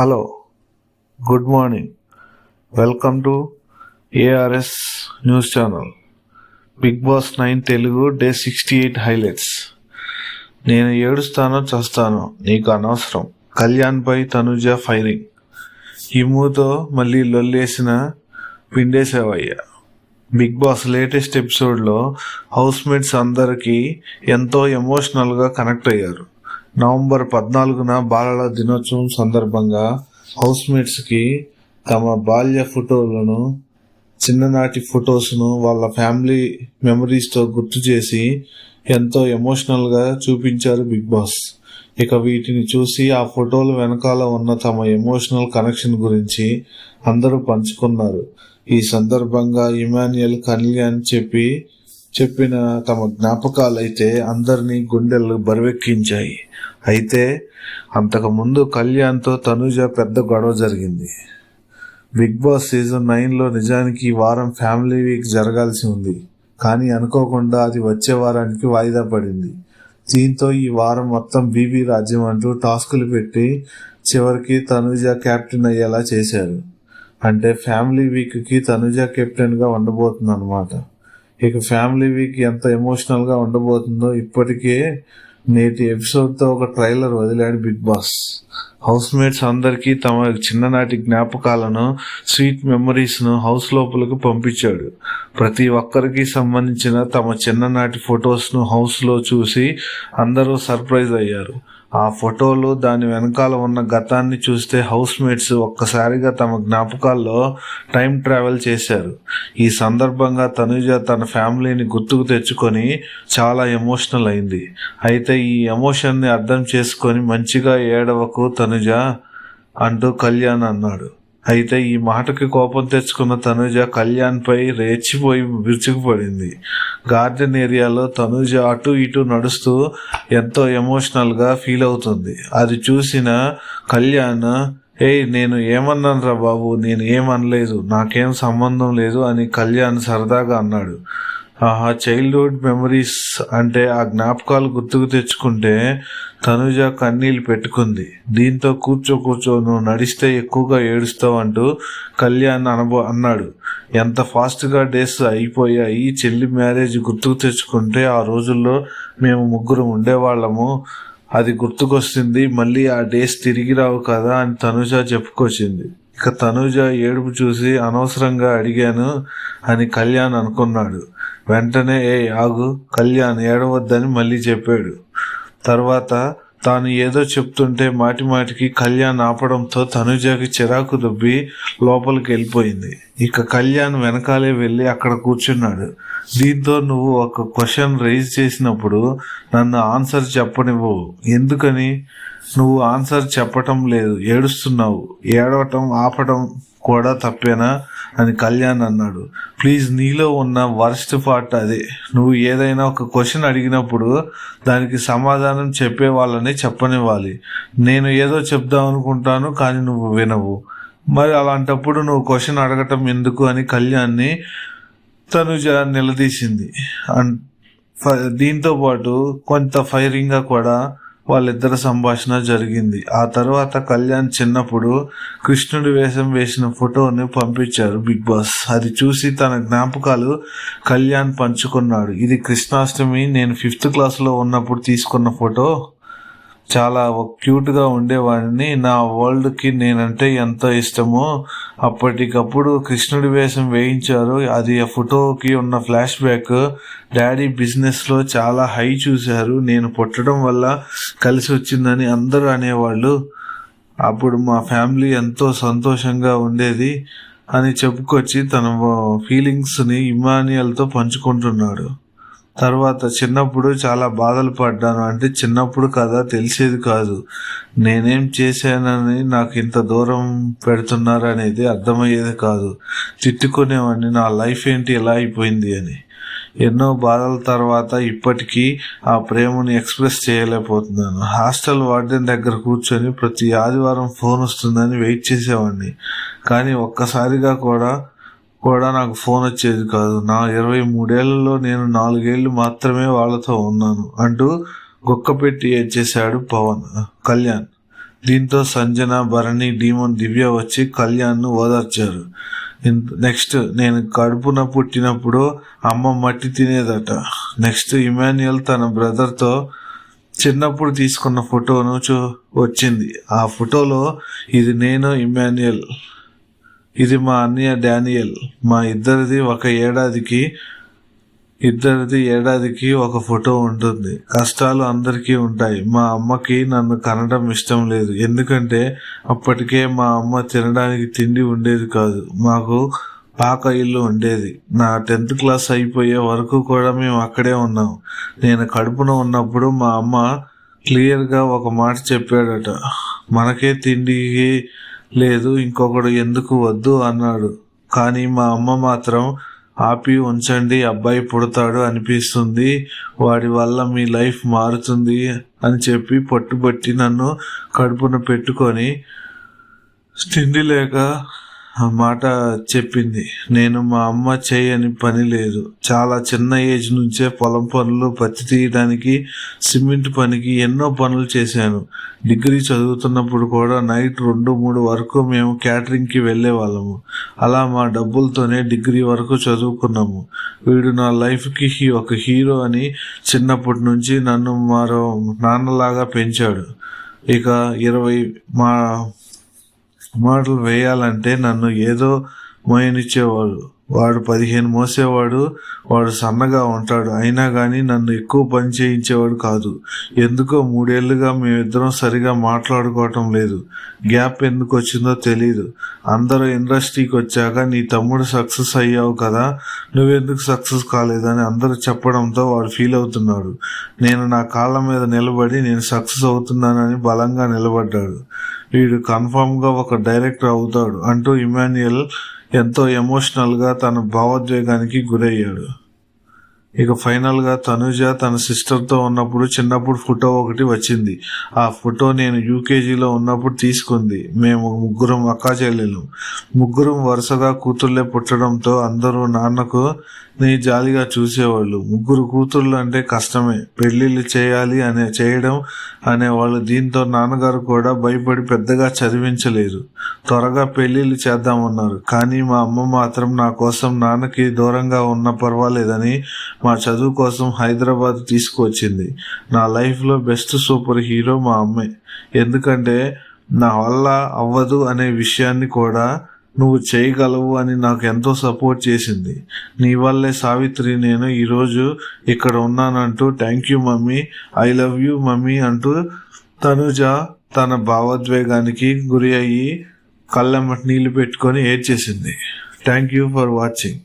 Hello good morning welcome to ARS news channel Bigg Boss nine Telugu day sixty eight highlights నేను ఏడుస్తానో చస్తాను నీకు అనవసరం. కళ్యాణ్పై Tanuja firing ఇమ్ముతో మళ్ళీ లొల్లేసిన పిండేసేవయ్య బిగ్ బాస్ లేటెస్ట్ ఎపిసోడ్లో హౌస్మేట్స్ అందరికీ ఎంతో ఎమోషనల్గా కనెక్ట్ అయ్యారు. నవంబర్ పద్నాలుగున బాలల దినోత్సవం సందర్భంగా హౌస్ మేట్స్కి తమ బాల్య ఫోటోలను చిన్ననాటి ఫొటోస్ను వాళ్ళ ఫ్యామిలీ మెమరీస్తో గుర్తు చేసి ఎంతో ఎమోషనల్గా చూపించారు బిగ్ బాస్. ఇక వీటిని చూసి ఆ ఫోటోల వెనకాల ఉన్న తమ ఎమోషనల్ కనెక్షన్ గురించి అందరూ పంచుకున్నారు. ఈ సందర్భంగా ఇమాన్యుయల్ కళ్యాణ్ చెప్పి చెప్పిన తమ జ్ఞాపకాలైతే అందరినీ గుండెలు బరువెక్కించాయి. అయితే అంతకుముందు కళ్యాణ్తో తనుజ పెద్ద గొడవ జరిగింది. బిగ్ బాస్ సీజన్ నైన్లో నిజానికి ఈ వారం ఫ్యామిలీ వీక్ జరగాల్సి ఉంది. కానీ అనుకోకుండా అది వచ్చే వారానికి వాయిదా పడింది. దీంతో ఈ వారం మొత్తం బీబీ రాజ్యం అంటూ టాస్కులు పెట్టి చివరికి తనుజ కెప్టెన్ అయ్యేలా చేశారు. అంటే ఫ్యామిలీ వీక్కి తనుజ కెప్టెన్గా ఉండబోతుంది అనమాట ఇక ఫ్యామిలీ వీక్ ఎంత ఎమోషనల్గా ఉండబోతుందో ఇప్పటికే నేటి ఎపిసోడ్తో ఒక ట్రైలర్ వదిలాడు బిగ్ బాస్ హౌస్ మేట్స్ అందరికీ తమ చిన్ననాటి జ్ఞాపకాలను స్వీట్ మెమరీస్ను హౌస్ లోపలకు పంపించాడు. ప్రతి ఒక్కరికి సంబంధించిన తమ చిన్ననాటి ఫొటోస్ను హౌస్లో చూసి అందరూ సర్ప్రైజ్ అయ్యారు. ఆ ఫోటోలు దాని వెనకాల ఉన్న గతాన్ని చూస్తే హౌస్ మేట్స్ ఒక్కసారిగా తమ జ్ఞాపకాల్లో టైం ట్రావెల్ చేశారు. ఈ సందర్భంగా తనుజ తన ఫ్యామిలీని గుర్తుకు తెచ్చుకొని చాలా ఎమోషనల్ అయింది. అయితే ఈ ఎమోషన్ని అర్థం చేసుకొని మంచిగా ఏడవకు తనుజ అంటూ కళ్యాణ్ అన్నాడు. అయితే ఈ మాటకి కోపం తెచ్చుకున్న తనుజ కళ్యాణ్పై రేచిపోయి విరుచుకుపడింది. గార్డెన్ ఏరియాలో తనుజ అటు ఇటు నడుస్తూ ఎంతో ఎమోషనల్గా ఫీల్ అవుతుంది. అది చూసిన కళ్యాణ్ ఏయ్ నేను ఏమన్నాను రా బాబు? నేను ఏమనలేదు. నాకేం సంబంధం లేదు అని కళ్యాణ్ సరదాగా అన్నాడు. ఆహా చైల్డ్హుడ్ మెమరీస్ అంటే ఆ జ్ఞాపకాలు గుర్తుకు తెచ్చుకుంటే తనుజ కన్నీళ్ళు పెట్టుకుంది. దీంతో కూర్చో కూర్చో నువ్వు నడిస్తే ఎక్కువగా ఏడుస్తావు అంటూ కళ్యాణ్ అనుభవ అన్నాడు. ఎంత ఫాస్ట్గా డేస్ అయిపోయాయి చెల్లి మ్యారేజ్ గుర్తుకు తెచ్చుకుంటే ఆ రోజుల్లో మేము ముగ్గురు ఉండేవాళ్ళము. అది గుర్తుకొస్తుంది మళ్ళీ ఆ డేస్ తిరిగి రావు కదా అని తనుజ చెప్పుకొచ్చింది. ఇక తనుజ ఏడుపు చూసి అనవసరంగా అడిగాను అని కళ్యాణ్ అనుకున్నాడు. వెంటనే ఏ ఆగు కళ్యాణ్ ఏడవద్దని మళ్ళీ చెప్పాడు. తర్వాత తాను ఏదో చెప్తుంటే మాటి మాటికి కళ్యాణ్ ఆపడంతో తనుజాకి చిరాకు దుబ్బి లోపలికి వెళ్ళిపోయింది. ఇక కళ్యాణ్ వెనకాలే వెళ్ళి అక్కడ కూర్చున్నాడు. దీంతో నువ్వు ఒక క్వశ్చన్ రైజ్ చేసినప్పుడు నన్ను ఆన్సర్ చెప్పనివ్వవు ఎందుకని? నువ్వు ఆన్సర్ చెప్పటం లేదు. ఏడుస్తున్నావు. ఏడవటం ఆపటం కూడా తప్పేనా? అని కళ్యాణ్ అన్నాడు. ప్లీజ్ నీలో ఉన్న వర్స్ట్ పార్ట్ అదే. నువ్వు ఏదైనా ఒక క్వశ్చన్ అడిగినప్పుడు దానికి సమాధానం చెప్పే వాళ్ళని చెప్పనివ్వాలి. నేను ఏదో చెప్దాం అనుకుంటాను కానీ నువ్వు వినవు. మరి అలాంటప్పుడు నువ్వు క్వశ్చన్ అడగటం ఎందుకు? అని కళ్యాణ్ని తనుజ నిలదీసింది. అండ్ దీంతో పాటు కొంత ఫైరింగ్గా కూడా వాళ్ళిద్దరి సంభాషణ జరిగింది. ఆ తర్వాత కళ్యాణ్ చిన్నప్పుడు కృష్ణుడి వేషం వేసిన ఫోటోని పంపించారు బిగ్ బాస్. అది చూసి తన జ్ఞాపకాలు కళ్యాణ్ పంచుకున్నాడు. ఇది కృష్ణాష్టమి నేను ఫిఫ్త్ క్లాస్లో ఉన్నప్పుడు తీసుకున్న ఫోటో. చాలా క్యూట్గా ఉండేవాడిని. నా వరల్డ్కి నేనంటే ఎంతో ఇష్టమో అప్పటికప్పుడు కృష్ణుడి వేషం వేయించారు. అది ఆ ఫోటోకి ఉన్న ఫ్లాష్ బ్యాక్ డాడీ బిజినెస్లో చాలా హై చూశారు. నేను పుట్టడం వల్ల కలిసి వచ్చిందని అందరూ అనేవాళ్ళు. అప్పుడు మా ఫ్యామిలీ ఎంతో సంతోషంగా ఉండేది అని చెప్పుకొచ్చి తన ఫీలింగ్స్ని ఇమానియల్తో పంచుకుంటున్నాడు. తర్వాత చిన్నప్పుడు చాలా బాధలు పడ్డాను. అంటే చిన్నప్పుడు కదా తెలిసేది కాదు. నేనేం చేశానని నాకు ఇంత దూరం పెడుతున్నారు అనేది అర్థమయ్యేది కాదు. తిట్టుకునేవాడిని నా లైఫ్ ఏంటి ఎలా అయిపోయింది అని. ఎన్నో బాధల తర్వాత ఇప్పటికీ ఆ ప్రేమను ఎక్స్ప్రెస్ చేయలేకపోతున్నాను. హాస్టల్ వార్డెన్ దగ్గర కూర్చొని ప్రతి ఆదివారం ఫోన్ వస్తుందని వెయిట్ చేసేవాడిని. కానీ ఒక్కసారిగా కూడా కూడా నాకు ఫోన్ వచ్చేది కాదు. నా ఇరవై మూడేళ్ళలో నేను నాలుగేళ్ళు మాత్రమే వాళ్ళతో ఉన్నాను. అంటూ గొక్క పెట్టి ఏడ్చేశాడు పవన్ కళ్యాణ్. దీంతో సంజన భరణి డీమోన్ దివ్య వచ్చి కళ్యాణ్ను ఓదార్చారు. నెక్స్ట్ నేను కడుపున పుట్టినప్పుడు అమ్మ మట్టి తినేదట. నెక్స్ట్ ఇమాన్యుయల్ తన బ్రదర్తో చిన్నప్పుడు తీసుకున్న ఫోటోను చూ వచ్చింది. ఆ ఫోటోలో ఇది నేను ఇమాన్యుయల్. ఇది మా అన్నయ్య డానియల్. మా ఇద్దరిది ఒక ఏడాదికి ఇద్దరిది ఏడాదికి ఒక ఫోటో ఉంటుంది. కష్టాలు అందరికీ ఉంటాయి. మా అమ్మకి నన్ను కనడం ఇష్టం లేదు. ఎందుకంటే అప్పటికే మా అమ్మ తినడానికి తిండి ఉండేది కాదు. మాకు పాక ఇల్లు ఉండేది. నా టెన్త్ క్లాస్ అయిపోయే వరకు కూడా మేము అక్కడే ఉన్నాం. నేను కడుపున ఉన్నప్పుడు మా అమ్మ క్లియర్గా ఒక మాట చెప్పాడట. మనకే తిండి లేదు ఇంకొకడు ఎందుకు వద్దు అన్నాడు. కానీ మా అమ్మ మాత్రం ఆపి ఉంచండి అబ్బాయి పుడతాడు అనిపిస్తుంది వాడి వల్ల మీ లైఫ్ మారుతుంది అని చెప్పి పట్టుబట్టి నన్ను కడుపున పెట్టుకొని తిండి లేక ఆ మాట చెప్పింది. నేను మా అమ్మ చేయని పని లేదు. చాలా చిన్న ఏజ్ నుంచే పొలం పనులు పత్తి తీయడానికి సిమెంట్ పనికి ఎన్నో పనులు చేశాను. డిగ్రీ చదువుతున్నప్పుడు కూడా నైట్ రెండు మూడు వరకు మేము క్యాటరింగ్కి వెళ్ళే వాళ్ళము. అలా మా డబ్బులతోనే డిగ్రీ వరకు చదువుకున్నాము. వీడు నా లైఫ్కి హీ- ఒక హీరో అని చిన్నప్పటి నుంచి నన్ను మరో నాన్నలాగా పెంచాడు. ఇక ఇరవై మా మాటలు వేయాలంటే నన్ను ఏదో మోయనిచ్చేవాడు. వాడు పదిహేను మోసేవాడు వాడు సన్నగా ఉంటాడు. అయినా కానీ నన్ను ఎక్కువ పని చేయించేవాడు కాదు. ఎందుకో మూడేళ్ళుగా మేమిద్దరం సరిగా మాట్లాడుకోవటం లేదు. గ్యాప్ ఎందుకు వచ్చిందో తెలియదు అందరూ ఇండస్ట్రీకి వచ్చాక నీ తమ్ముడు సక్సెస్ అయ్యావు కదా నువ్వెందుకు సక్సెస్ కాలేదని అందరూ చెప్పడంతో వాడు ఫీల్ అవుతున్నాడు. నేను నా కాళ్ళ మీద నిలబడి నేను సక్సెస్ అవుతున్నానని బలంగా నిలబడ్డాడు. వీడు కన్ఫామ్గా ఒక డైరెక్టర్ అవుతాడు అంటూ ఇమాన్యుయల్ ఎంతో ఎమోషనల్గా తన భావోద్వేగానికి గురయ్యాడు. ఇక ఫైనల్గా తనుజ తన సిస్టర్తో ఉన్నప్పుడు చిన్నప్పుడు ఫోటో ఒకటి వచ్చింది. ఆ ఫోటో నేను యూకేజీలో ఉన్నప్పుడు తీసుకుంది. మేము ముగ్గురం అక్కా చెల్లెలు. ముగ్గురం వరుసగా కూతుర్లే పుట్టడంతో అందరూ నాన్నకు నీ జాలిగా చూసేవాళ్ళు. ముగ్గురు కూతుర్లు అంటే కష్టమే. పెళ్ళిళ్ళు చేయాలి అనే చేయడం అనేవాళ్ళు దీంతో నాన్నగారు కూడా భయపడి పెద్దగా చదివించలేదు. త్వరగా పెళ్ళిళ్ళు చేద్దామన్నారు. కానీ మా అమ్మ మాత్రం నా కోసం నాన్నకి దూరంగా ఉన్న పర్వాలేదని మా చదువు కోసం హైదరాబాద్ తీసుకువచ్చింది. నా లైఫ్లో బెస్ట్ సూపర్ హీరో మా అమ్మే. ఎందుకంటే నా వల్ల అవ్వదు అనే విషయాన్ని కూడా నువ్వు చేయగలవు అని నాకు ఎంతో సపోర్ట్ చేసింది. నీ వల్లే సావిత్రి నేను ఈరోజు ఇక్కడ ఉన్నానంటూ thank you mummy. I love you mummy అంటూ తనుజ తన భావోద్వేగానికి గురి అయ్యి కళ్ళెమ్మటి నీళ్ళు పెట్టుకొని ఏడ్చేసింది. Thank you for watching